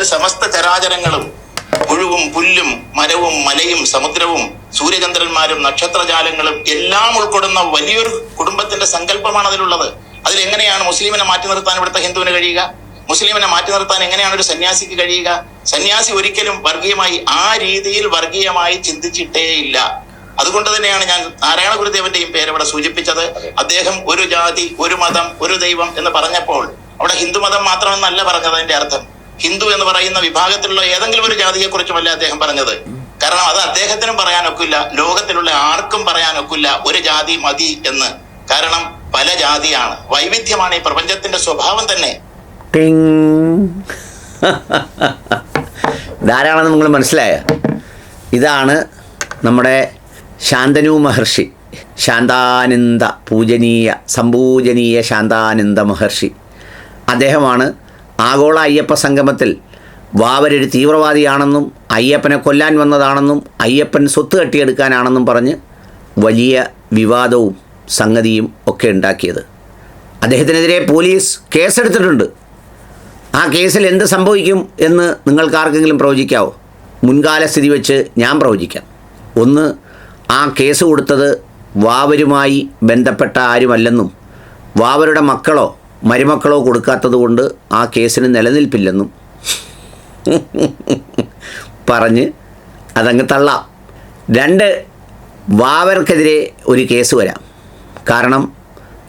മുതൽ സമസ്ത ചരാചരങ്ങളും മുഴുവും പുല്ലും മരവും മലയും സമുദ്രവും സൂര്യചന്ദ്രന്മാരും നക്ഷത്രജാലങ്ങളും എല്ലാം ഉൾക്കൊള്ളുന്ന വലിയൊരു കുടുംബത്തിന്റെ സങ്കല്പമാണ് അതിലുള്ളത്. അതിലെങ്ങനെയാണ് മുസ്ലിമിനെ മാറ്റി നിർത്താൻ ഇവിടുത്തെ ഹിന്ദുവിന് കഴിയുക? മുസ്ലിമിനെ മാറ്റി നിർത്താൻ എങ്ങനെയാണ് ഒരു സന്യാസിക്ക് കഴിയുക? സന്യാസി ഒരിക്കലും വർഗീയമായി ആ രീതിയിൽ വർഗീയമായി ചിന്തിച്ചിട്ടേ ഇല്ല. അതുകൊണ്ട് തന്നെയാണ് ഞാൻ നാരായണ ഗുരുദേവന്റെയും പേര് ഇവിടെ സൂചിപ്പിച്ചത്. അദ്ദേഹം ഒരു ജാതി ഒരു മതം ഒരു ദൈവം എന്ന് പറഞ്ഞപ്പോൾ അവിടെ ഹിന്ദു മതം മാത്രമെന്നല്ല പറഞ്ഞത് അതിന്റെ അർത്ഥം. ഹിന്ദു എന്ന് പറയുന്ന വിഭാഗത്തിലുള്ള ഏതെങ്കിലും ഒരു ജാതിയെ കുറിച്ചുമല്ല അദ്ദേഹം പറഞ്ഞത്? കാരണം അത് അദ്ദേഹത്തിനും പറയാനൊക്കില്ല ലോകത്തിലുള്ള ആർക്കും പറയാനൊക്കില്ല ഒരു ജാതി മതി എന്ന്. കാരണം പല ജാതിയാണ്. വൈവിധ്യമാണ് ഈ പ്രപഞ്ചത്തിന്റെ സ്വഭാവം തന്നെ. ധാരാളം നിങ്ങൾ മനസ്സിലായ? ഇതാണ് നമ്മുടെ ശാന്തനു മഹർഷി. ശാന്താനന്ദ പൂജനീയ സംപൂജനീയ ശാന്താനന്ദ മഹർഷി. അദ്ദേഹമാണ് ആഗോള അയ്യപ്പ സംഗമത്തിൽ വാവരൊരു തീവ്രവാദിയാണെന്നും അയ്യപ്പനെ കൊല്ലാൻ വന്നതാണെന്നും അയ്യപ്പൻ സ്വത്ത് കെട്ടിയെടുക്കാനാണെന്നും പറഞ്ഞ് വലിയ വിവാദവും സംഗതിയും ഒക്കെ ഉണ്ടാക്കിയത്. അദ്ദേഹത്തിനെതിരെ പോലീസ് കേസെടുത്തിട്ടുണ്ട്. ആ കേസിൽ എന്ത് സംഭവിക്കും എന്ന് നിങ്ങൾക്ക് ആർക്കെങ്കിലും പ്രവചിക്കാവോ? മുൻകാല സ്ഥിതി വെച്ച് ഞാൻ പ്രവചിക്കാം. ഒന്ന് ആ കേസ് കൊടുത്തത് വാവരുമായി ബന്ധപ്പെട്ട ആരുമല്ലെന്നും വാവരുടെ മക്കളോ മരുമക്കളോ കൊടുക്കാത്തത് കൊണ്ട് ആ കേസിന് നിലനിൽപ്പില്ലെന്നും പറഞ്ഞ് അതങ്ങ് തള്ളാം. രണ്ട് വാവർക്കെതിരെ ഒരു കേസ് വരാം. കാരണം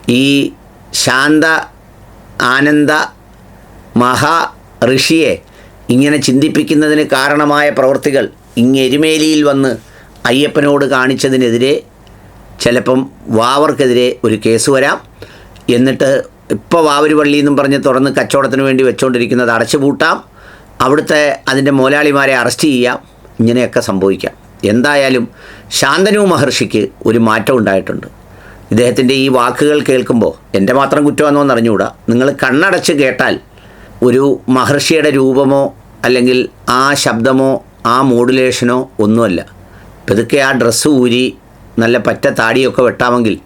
ഈ ശാന്ത ആനന്ദ മഹാ ഋഷിയെ ഇങ്ങനെ ചിന്തിപ്പിക്കുന്നതിന് കാരണമായ പ്രവൃത്തികൾ ഇങ്ങെരുമേലിയിൽ വന്ന് അയ്യപ്പനോട് കാണിച്ചതിനെതിരെ ചിലപ്പം വാവർക്കെതിരെ ഒരു കേസ് വരാം. എന്നിട്ട് ഇപ്പോൾ വാവരി പള്ളി എന്നും പറഞ്ഞ് തുറന്ന് കച്ചവടത്തിന് വേണ്ടി വെച്ചുകൊണ്ടിരിക്കുന്നത് അടച്ചുപൂട്ടാം. അവിടുത്തെ അതിന്റെ മോലാളിമാരെ അറസ്റ്റ് ചെയ്യാം. ഇങ്ങനെയൊക്കെ സംഭവിക്കാം. എന്തായാലും ശാന്തനു മഹർഷിക്ക് ഒരു മാറ്റം ഉണ്ടായിട്ടുണ്ട്. ഇദ്ദേഹത്തിന്റെ ഈ വാക്കുകൾ കേൾക്കുമ്പോൾ എന്റെ മാത്രം കുറ്റമാണെന്നോ എന്നറിഞ്ഞുകൂടാ നിങ്ങൾ കണ്ണടച്ച് കേട്ടാൽ ഒരു മഹർഷിയുടെ രൂപമോ അല്ലെങ്കിൽ ആ ശബ്ദമോ ആ മോഡുലേഷനോ ഒന്നുമല്ല. പതുക്കെ ആ ഡ്രസ്സ് ഊരി നല്ല പറ്റ താടിയൊക്കെ വെട്ടാമെങ്കിൽ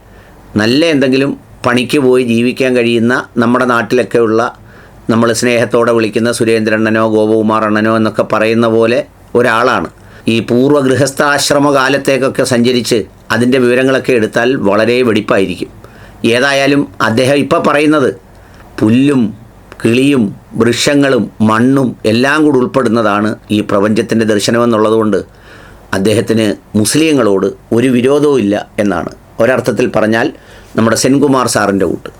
നല്ല എന്തെങ്കിലും പണിക്ക് പോയി ജീവിക്കാൻ കഴിയുന്ന നമ്മുടെ നാട്ടിലൊക്കെയുള്ള നമ്മൾ സ്നേഹത്തോടെ വിളിക്കുന്ന സുരേന്ദ്രണ്ണനോ ഗോപകുമാർ അണ്ണനോ എന്നൊക്കെ പറയുന്ന പോലെ ഒരാളാണ്. ഈ പൂർവ ഗൃഹസ്ഥാശ്രമ കാലത്തേക്കൊക്കെ സഞ്ചരിച്ച് അതിന്റെ വിവരങ്ങളൊക്കെ എടുത്താൽ വളരെ വെടിപ്പായിരിക്കും. ഏതായാലും അദ്ദേഹം ഇപ്പോൾ പറയുന്നത് പുല്ലും കിളിയും വൃക്ഷങ്ങളും മണ്ണും എല്ലാം കൂടി ഉൾപ്പെടുന്നതാണ് ഈ പ്രപഞ്ചത്തിന്റെ ദർശനമെന്നുള്ളതുകൊണ്ട് അദ്ദേഹത്തിന് മുസ്ലിങ്ങളോട് ഒരു വിരോധവും ഇല്ല എന്നാണ്. ഒരർത്ഥത്തിൽ പറഞ്ഞാൽ നമ്മുടെ സെൻകുമാർ സാറിന്റെ കൂട്ട്.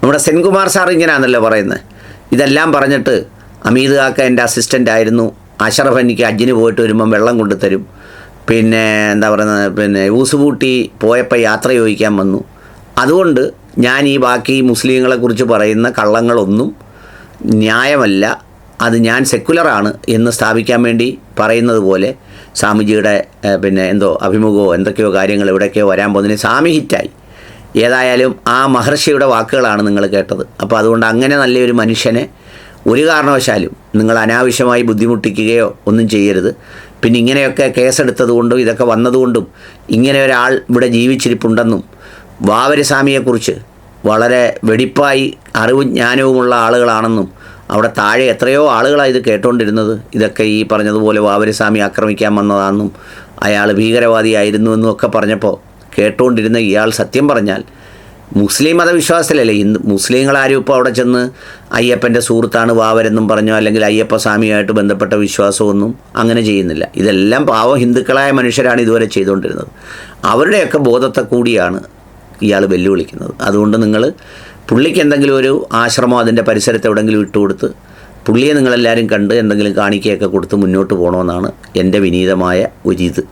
നമ്മുടെ സെൻകുമാർ സാർ ഇങ്ങനെയാണല്ലോ പറയുന്നത് ഇതെല്ലാം പറഞ്ഞിട്ട് അമീദ് കാക്ക എന്റെ അസിസ്റ്റന്റ് ആയിരുന്നു. അഷറഫ് എനിക്ക് അജ്ജിന് പോയിട്ട് വരുമ്പം വെള്ളം കൊണ്ടുതരും. പിന്നെ എന്താ പറയുന്നത്? പിന്നെ ഊസുപൂട്ടി പോയപ്പോൾ യാത്ര ചോദിക്കാൻ വന്നു. അതുകൊണ്ട് ഞാൻ ഈ ബാക്കി മുസ്ലിങ്ങളെക്കുറിച്ച് പറയുന്ന കള്ളങ്ങളൊന്നും ന്യായമല്ല. അത് ഞാൻ സെക്കുലറാണ് എന്ന് സ്ഥാപിക്കാൻ വേണ്ടി പറയുന്നത് പോലെ സ്വാമിജിയുടെ പിന്നെ എന്തോ അഭിമുഖമോ എന്തൊക്കെയോ കാര്യങ്ങൾ എവിടെയൊക്കെയോ വരാൻ പോകുന്നതിന് സ്വാമി ഹിറ്റായി. ഏതായാലും ആ മഹർഷിയുടെ വാക്കുകളാണ് നിങ്ങൾ കേട്ടത്. അപ്പോൾ അതുകൊണ്ട് അങ്ങനെ നല്ലൊരു മനുഷ്യനെ ഒരു കാരണവശാലും നിങ്ങൾ അനാവശ്യമായി ബുദ്ധിമുട്ടിക്കുകയോ ഒന്നും ചെയ്യരുത്. പിന്നെ ഇങ്ങനെയൊക്കെ കേസെടുത്തതുകൊണ്ടും ഇതൊക്കെ വന്നതുകൊണ്ടും ഇങ്ങനെ ഒരാൾ ഇവിടെ ജീവിച്ചിരിപ്പുണ്ടെന്നും വാവരസ്വാമിയെക്കുറിച്ച് വളരെ വെടിപ്പായി അറിവും ജ്ഞാനവുമുള്ള ആളുകളാണെന്നും അവിടെ താഴെ എത്രയോ ആളുകളാണ് ഇത് കേട്ടുകൊണ്ടിരുന്നത് ഇതൊക്കെ ഈ പറഞ്ഞതുപോലെ വാവരസ്വാമി ആക്രമിക്കാൻ വന്നതാണെന്നും അയാൾ ഭീകരവാദിയായിരുന്നു എന്നും ഒക്കെ പറഞ്ഞപ്പോൾ കേട്ടുകൊണ്ടിരുന്ന ഇയാൾ സത്യം പറഞ്ഞാൽ മുസ്ലിം മതവിശ്വാസത്തിലല്ലേ? ഇന്ന് മുസ്ലിങ്ങളാരും ഇപ്പോൾ അവിടെ ചെന്ന് അയ്യപ്പന്റെ സുഹൃത്താണ് വാവരെന്നും പറഞ്ഞോ അല്ലെങ്കിൽ അയ്യപ്പ സ്വാമിയായിട്ട് ബന്ധപ്പെട്ട വിശ്വാസമൊന്നും അങ്ങനെ ചെയ്യുന്നില്ല. ഇതെല്ലാം പാവം ഹിന്ദുക്കളായ മനുഷ്യരാണ് ഇതുവരെ ചെയ്തുകൊണ്ടിരുന്നത്. അവരുടെയൊക്കെ ബോധത്തെ കൂടിയാണ് ഇയാൾ വെല്ലുവിളിക്കുന്നത്. അതുകൊണ്ട് നിങ്ങൾ പുള്ളിക്ക് എന്തെങ്കിലും ഒരു ആശ്രമം അതിന്റെ പരിസരത്ത് എവിടെയെങ്കിലും ഇട്ടുകൊടുത്ത് പുള്ളിയെ നിങ്ങളെല്ലാവരും കണ്ട് എന്തെങ്കിലും കാണിക്കയൊക്കെ കൊടുത്ത് മുന്നോട്ട് പോകണമെന്നാണ് എന്റെ വിനീതമായ ഒരിത്